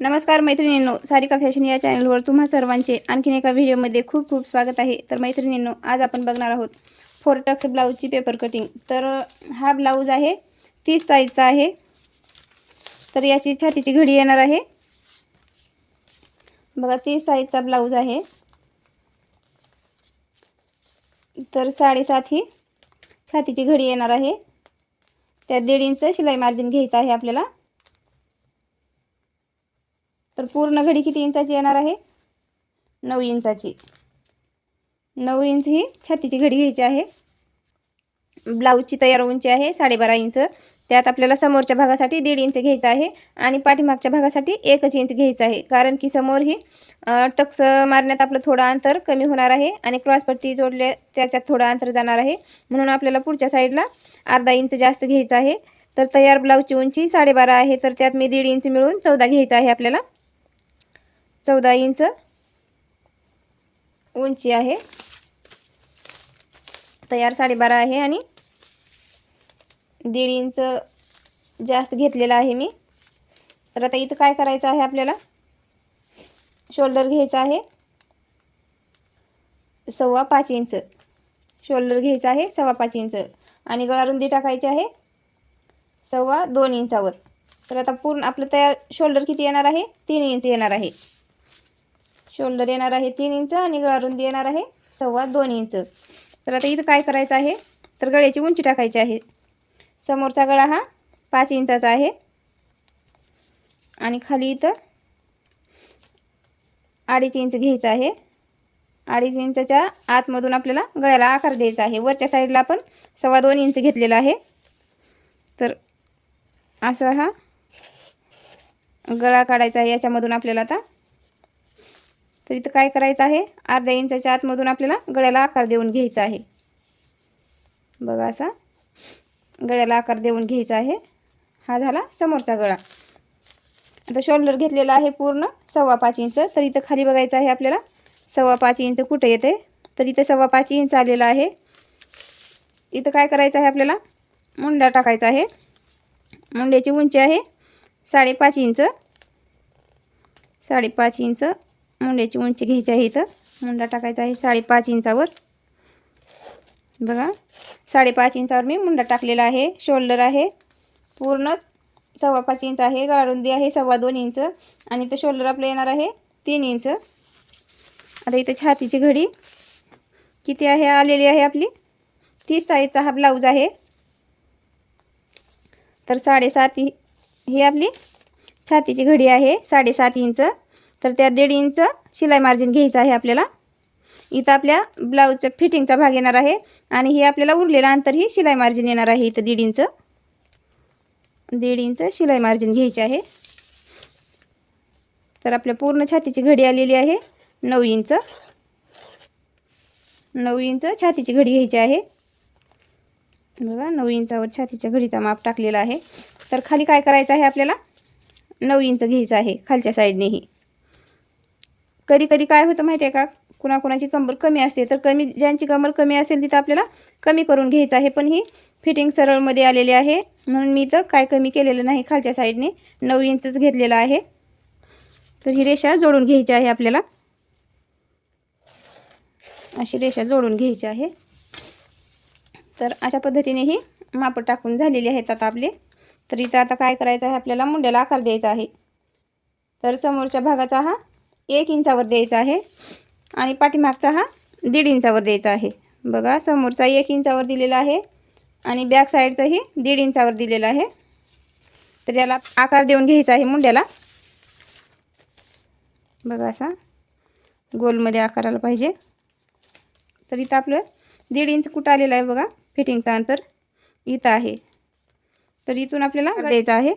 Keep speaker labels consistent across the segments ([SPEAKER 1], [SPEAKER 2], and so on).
[SPEAKER 1] नमस्कार मैत्रिणींनो सारिका फॅशन या चॅनलवर तुम्हा सर्वांचे आणखीन एका व्हिडिओमध्ये खूप खूप स्वागत आहे. तर मैत्रिणींनो आज आपण बघणार आहोत फोर टक्स ब्लाऊजची पेपर कटिंग तर हा ब्लाऊज आहे तीस साईजचा आहे. तर याची छातीची घडी येणार आहे. बघा तीस साईजचा ब्लाऊज आहे. तर साडेसात ही छातीची घडी येणार आहे. त्यात दीड इंच शिलाई मार्जिन घ्यायचं आहे आपल्याला. तर पूर्ण घडी किती इंचाची येणार आहे? नऊ इंचाची. नऊ इंच ही छातीची घडी घ्यायची आहे. ब्लाऊजची तयार उंची आहे साडेबारा इंच. त्यात आपल्याला समोरच्या भागासाठी दीड इंच घ्यायचं आहे आणि पाठीमागच्या भागासाठी एकच इंच घ्यायचं आहे. कारण की समोर ही टक्स मारण्यात आपलं थोडं अंतर कमी होणार आहे आणि क्रॉसपट्टी जोडले त्याच्यात थोडं अंतर जाणार आहे. म्हणून आपल्याला पुढच्या साईडला अर्धा इंच जास्त घ्यायचं आहे. तर तयार ब्लाऊजची उंची साडेबारा आहे. तर त्यात मी दीड इंच मिळून चौदा घ्यायचं आहे आपल्याला. चौदा इंच उंची आहे. तयार साडेबारा आहे आणि दीड इंच जास्त घेतलेला आहे मी. तर आता इथं काय करायचं आहे आपल्याला? शोल्डर घ्यायचा आहे. सव्वा पाच इंच. शोल्डर घ्यायचं आहे सव्वा पाच इंच. आणि गळा रुंदी टाकायची आहे सव्वा दोन इंचावर. तर आता पूर्ण आपलं तयार शोल्डर किती येणार आहे? तीन इंच येणार आहे. शोल्डर येणार आहे तीन इंच आणि गळा रुंदी येणार आहे सव्वा दोन इंच. तर आता इथं काय करायचं आहे? तर गळ्याची उंची टाकायची आहे. समोरचा गळा हा पाच इंचाचा आहे. आणि खाली इथं अडीच इंच घ्यायचं आहे. अडीच इंचच्या आतमधून आपल्याला गळ्याला आकार द्यायचा आहे. वरच्या साईडला आपण सव्वा दोन इंच घेतलेला आहे. तर असा हा गळा काढायचा आहे. याच्यामधून आपल्याला आता तर इथं काय करायचं आहे? अर्ध्या इंचाच्या आतमधून आपल्याला गळ्याला आकार देऊन घ्यायचा आहे. बघा असा. गळ्याला आकार देऊन घ्यायचा आहे. हा झाला समोरचा गळा. आता शोल्डर घेतलेला आहे पूर्ण सव्वा पाच इंच. तर इथं खाली बघायचं आहे आपल्याला. सव्वा पाच इंच कुठे येते? तर इथं सव्वा पाच इंच आलेला आहे. इथं काय करायचं आहे आपल्याला? मुंडा टाकायचा आहे. मुंड्याची उंची आहे साडेपाच इंच. साडेपाच इंच मुंड्याची उंची घ्यायची आहे इथं. मुंडा टाकायचा आहे साडेपाच इंचावर. बघा साडेपाच इंचावर मी मुंडा टाकलेला आहे. शोल्डर आहे. पूर्ण सव्वा पाच इंच आहे. गळारुंदी आहे सव्वा दोन इंच. आणि इथं शोल्डर आपलं येणार आहे तीन इंच. आता इथं छातीची घडी किती आहे? आलेली आहे आपली. तीस साईजचा हा ब्लाऊज आहे. तर साडेसात ही आपली छातीची घडी आहे. साडेसात इंच. तर त्या दीड इंच शिलाई मार्जिन घ्यायचं आहे आपल्याला. इथं आपल्या ब्लाऊजच्या फिटिंगचा भाग येणार आहे आणि हे आपल्याला उरलेलं अंतर ही शिलाई मार्जिन येणार आहे इथं दीड इंच. दीड इंच शिलाई मार्जिन घ्यायचे आहे. तर आपल्या पूर्ण छातीची घडी आलेली आहे. नऊ इंच. नऊ इंच छातीची घडी घ्यायची आहे. बघा नऊ इंचावर छातीच्या घडीचा माप टाकलेला आहे. तर खाली काय करायचं आहे आपल्याला? नऊ इंच घ्यायचं आहे खालच्या साईडनेही. कधी कधी काय होतं माहिती आहे का? कुणाकुणाची कंबर कमी असते. तर कमी ज्यांची कंबर कमी असेल तिथं आपल्याला कमी करून घ्यायचं आहे. पण ही फिटिंग सरळमध्ये आलेली आहे. म्हणून मी इथं काय कमी केलेलं नाही खालच्या साईडने नऊ इंचच घेतलेलं आहे. तर ही रेषा जोडून घ्यायची आहे आपल्याला. अशी रेषा जोडून घ्यायची आहे. तर अशा पद्धतीने ही माप टाकून झालेली आहेत आता आपले. तर इथं आता काय करायचं आहे? आपल्याला मुंड्याला आकार द्यायचा आहे. तर समोरच्या भागाचा हा एक इंचावर द्यायचा आहे. आणि पाठीमागचा हा दीड इंचावर द्यायचा आहे. बघा समोरचा एक इंचावर दिलेला आहे आणि बॅक साईडचाही दीड इंचावर दिलेला आहे. तर याला आकार देऊन घ्यायचा आहे मुंड्याला. बघा असा गोलमध्ये आकार आला पाहिजे. तर इथं आपलं दीड इंच कुठं आलेलं आहे बघा फिटिंगचं अंतर इथं आहे. तर इथून आपल्याला द्यायचं आहे.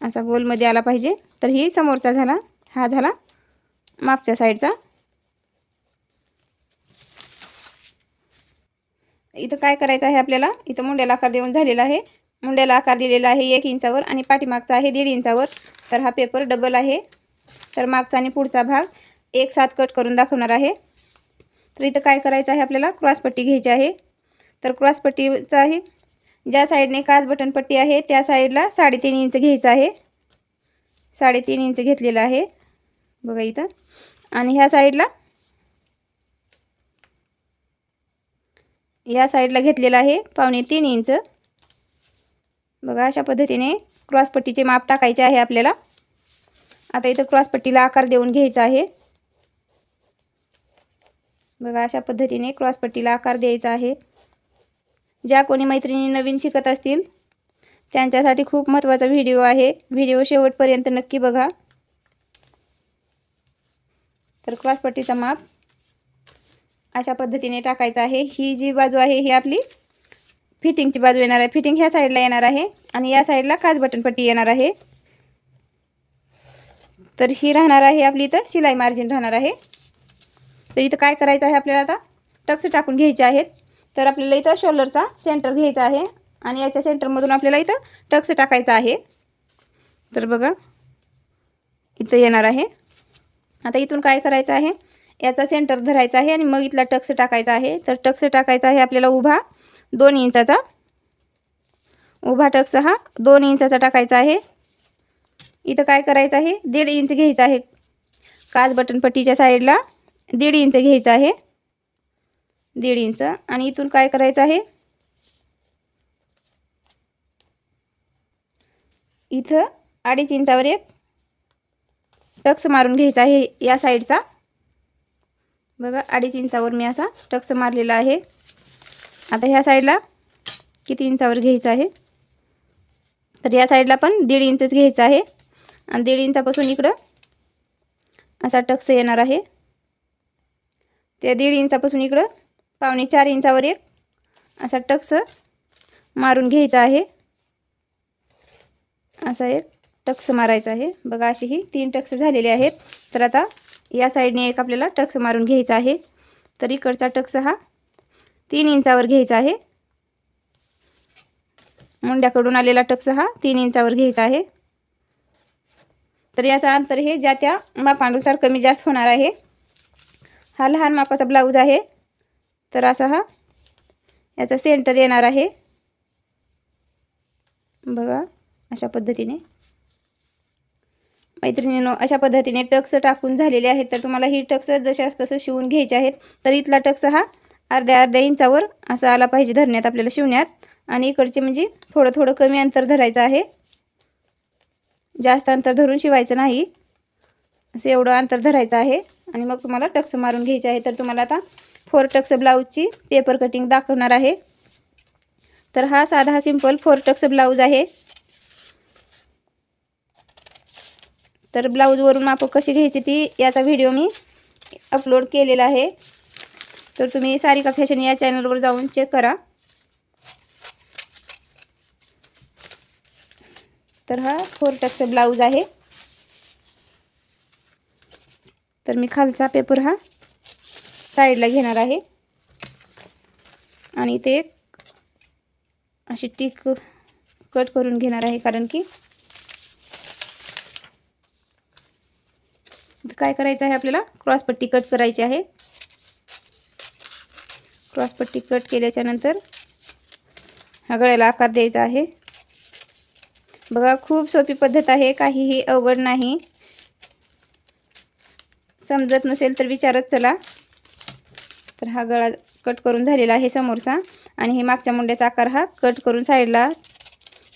[SPEAKER 1] असा गोलमध्ये आला पाहिजे. तर ही समोरचा झाला. हा झाला. मागच्या साईडचा. इथं काय करायचं आहे आपल्याला? इथं मुंड्याला आकार देऊन झालेला आहे. मुंड्याला आकार दिलेला आहे एक इंचावर आणि पाठीमागचा आहे दीड इंचावर. तर हा पेपर डबल आहे. तर मागचा आणि पुढचा भाग एक साथ कट करून दाखवणार आहे. तर इथं काय करायचं आहे आपल्याला? क्रॉसपट्टी घ्यायची आहे. तर क्रॉसपट्टीचं आहे. ज्या साईडने काच बटन पट्टी आहे त्या साईडला साडेतीन इंच घ्यायचं आहे. साडेतीन इंच घेतलेलं आहे. बघा इथं. आणि ह्या साईडला या साईडला घेतलेलं आहे पावणे तीन इंच. बघा अशा पद्धतीने क्रॉसपट्टीचे माप टाकायचे आहे आपल्याला. आता इथं क्रॉसपट्टीला आकार देऊन घ्यायचा आहे. बघा अशा पद्धतीने क्रॉसपट्टीला आकार द्यायचा आहे. ज्या कोणी मैत्रिणी नवीन शिकत असतील त्यांच्यासाठी खूप महत्त्वाचा व्हिडिओ आहे. व्हिडिओ शेवटपर्यंत नक्की बघा. तर क्रॉसपट्टीचा माप अशा पद्धतीने टाकायचा आहे. ही जी बाजू आहे ही आपली फिटिंगची बाजू येणार आहे. फिटिंग ह्या साईडला येणार आहे आणि या साईडला काच बटनपट्टी येणार आहे. तर ही राहणार आहे आपली इथं शिलाई मार्जिन राहणार आहे. तर इथं काय करायचं आहे आपल्याला आता? टक्स टाकून घ्यायचे आहेत. तर आपल्याला इथं शोल्डरचा सेंटर घ्यायचा आहे आणि याच्या सेंटरमधून आपल्याला इथं टक्स टाकायचा आहे. तर बघा इथं येणार आहे. आता इथून काय करायचं आहे? याचा सेंटर धरायचा आहे आणि मग इथला टक्स टाकायचा आहे. तर टक्स टाकायचा आहे आपल्याला उभा दोन इंचाचा. उभा टक्स हा दोन इंचाचा टाकायचा आहे. इथं काय करायचं आहे? दीड इंच घ्यायचं आहे. काच बटनपट्टीच्या साईडला दीड इंच घ्यायचं आहे. दीड इंच. आणि इथून काय करायचं आहे? इथं अडीच इंचावर एक टक्स मारून घ्यायचा आहे या साईडचा. बघा अडीच इंचावर मी असा टक्स मारलेला आहे. आता ह्या साईडला किती इंचावर घ्यायचं आहे? तर या साईडला पण दीड इंचच घ्यायचं आहे. आणि दीड इंचापासून इकडं असा टक्स येणार आहे. त्या दीड इंचापासून इकडं पावणे चार इंचावर एक असा टक्स मारून घ्यायचा आहे. असा एक टक्स मारायचा आहे. बघा अशी ही तीन टक्स झालेले आहेत. तर आता या साईडने एक आपल्याला टक्स मारून घ्यायचा आहे. तर इकडचा टक्स हा तीन इंचावर घ्यायचा आहे. मुंड्याकडून आलेला टक्स हा तीन इंचावर घ्यायचा आहे. तर याचा अंतर हे ज्या त्या मापानुसार कमी जास्त होणार आहे. हा लहान मापाचा ब्लाऊज आहे. तर असा हा याचा सेंटर येणार आहे. बघा अशा पद्धतीने. मैत्रिणीनो अशा पद्धतीने टक्स टाकून झालेले आहेत. तर तुम्हाला ही टक्स जशास तसं शिवून घ्यायचे आहेत. तर इथला टक्स हा अर्ध्या अर्ध्या इंचावर असा आला पाहिजे धरण्यात आपल्याला शिवण्यात. आणि इकडचे म्हणजे थोडं थोडं कमी अंतर धरायचं आहे. जास्त अंतर धरून शिवायचं नाही. असं एवढं अंतर धरायचं आहे. आणि मग तुम्हाला टक्स मारून घ्यायचे आहे. तर तुम्हाला आता फोर टक्स ब्लाऊजची पेपर कटिंग दाखवणार आहे. तर हा साधा सिंपल फोर टक्स ब्लाऊज आहे. तर ब्लाऊजवरून माप कशी घ्यायची ती याचा व्हिडिओ मी अपलोड केलेला आहे. तर तुम्ही सारिका फॅशन या चॅनलवर जाऊन चेक करा. तर हा फोर टक्स ब्लाऊज आहे. तर मी खालचा पेपर हा साईडला घेणार आहे. आणि ते अशी टिक कट करून घेणार आहे कारण की काय करायचं आहे आपल्याला? क्रॉसपट्टी कट करायची आहे. क्रॉसपट्टी कट केल्याच्यानंतर हा गळ्याला आकार द्यायचा आहे. बघा खूप सोपी पद्धत आहे. काहीही अवघड नाही. समजत नसेल तर विचारत चला. तर हा गळा कट करून झालेला आहे समोरचा. आणि हे मागच्या मुंड्याचा आकार हा कट करून साईडला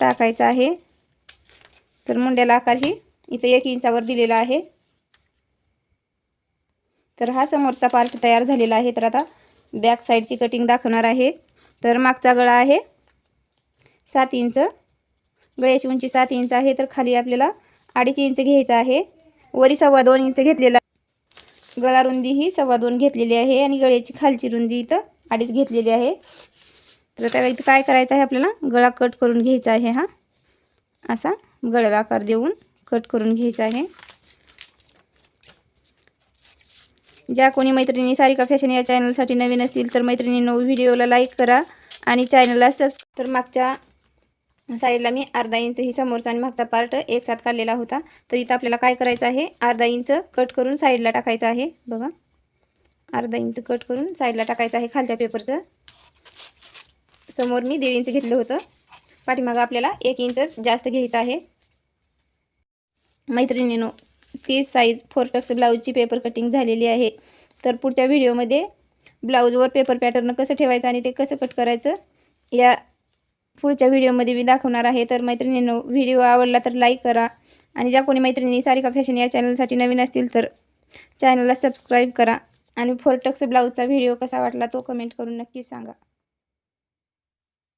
[SPEAKER 1] टाकायचा आहे. तर मुंड्याला आकार ही इथं एक इंचावर दिलेला आहे. तर हा समोरचा पार्ट तयार झालेला आहे. तर आता बॅक साईडची कटिंग दाखवणार आहे. तर मागचा गळा आहे. सात इंच. गळ्याची उंची सात इंच आहे. तर खाली आपल्याला अडीच इंच घ्यायचं आहे. वरी सव्वा दोन इंच घेतलेला गळा रुंदी ही सव्वा दोन घेतलेली आहे. आणि गळ्याची खालची रुंदी इथं अडीच घेतलेली आहे. तर आता इथं काय करायचं आहे आपल्याला? गळा कट करून घ्यायचा आहे हा. असा गळ्याला आकार देऊन कट करून घ्यायचा आहे. ज्या कोणी मैत्रिणी सारिका फॅशन या चॅनलसाठी नवीन असतील तर मैत्रिणींनो व्हिडिओला लाईक करा आणि चॅनलला सबस्क्राईब तर मागच्या साईडला मी अर्धा इंच ही समोरचा आणि मागचा पार्ट एक साथ काढलेला होता. तर इथं आपल्याला काय करायचं आहे? अर्धा इंच कट करून साईडला टाकायचं आहे. बघा. अर्धा इंच कट करून साईडला टाकायचं आहे खालच्या पेपरचं समोर मी दीड इंच घेतलं होतं. पाठीमागं आपल्याला एक इंच जास्त घ्यायचं आहे. मैत्रिणीनो ती साईज फोरटक्स ब्लाऊजची पेपर कटिंग झालेली आहे. तर पुढच्या व्हिडिओमध्ये ब्लाऊजवर पेपर पॅटर्न कसं ठेवायचं आणि ते कसं कट करायचं या पुढच्या व्हिडिओमध्ये मी दाखवणार आहे. तर मैत्रिणींनो व्हिडिओ आवडला तर लाईक करा. आणि ज्या कोणी मैत्रिणी सारिका फॅशन या चॅनलसाठी नवीन असतील तर चॅनलला सबस्क्राईब करा. आणि फोरटक्स ब्लाऊजचा व्हिडिओ कसा वाटला तो कमेंट करून नक्की सांगा.